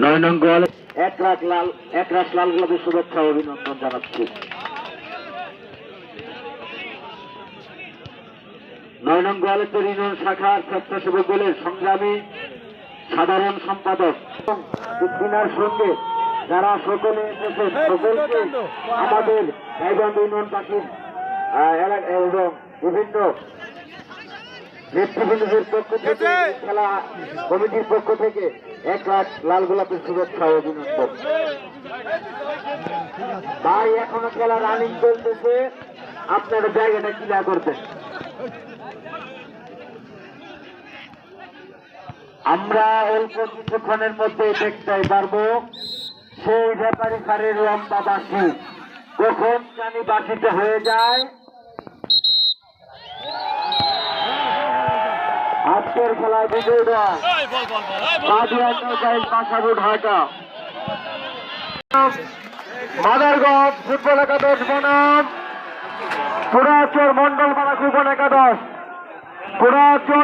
নয় নং গোয়াল এক লাল এক লাল গোলাপের শুভেচ্ছা অভিনন্দন জানাচ্ছি। নয় নং ইউনিয়ন শাখার স্বেচ্ছাসেবক সংগ্রামী সাধারণ সম্পাদক তিনার সঙ্গে যারা সকলে এসেছেন, সকলকে আমাদের এবং বিভিন্ন নেতৃবৃন্দের পক্ষ থেকে খেলা কমিটির পক্ষ থেকে এক লাখ লাল গোলাপের শুভেচ্ছা ও অভিনন্দন। ভাই এখনও খেলা রানিং চলতেছে। আপনারা জায়গাটা ক্লিয়ার করবেন। আমরা অল্প কিছুক্ষণের মধ্যে দেখতে পারব সেই ব্যাপারে সারের লম্বা বাসি কখন জানি বাসিতে হয়ে যায়। আজকের খেলায় বিজয় দল ঢাকা। মাদারগঞ্জ ফুটবল একাদশ বনাম। পুরাচর মন্ডল মারা কুপন একাদশ। পুরাচর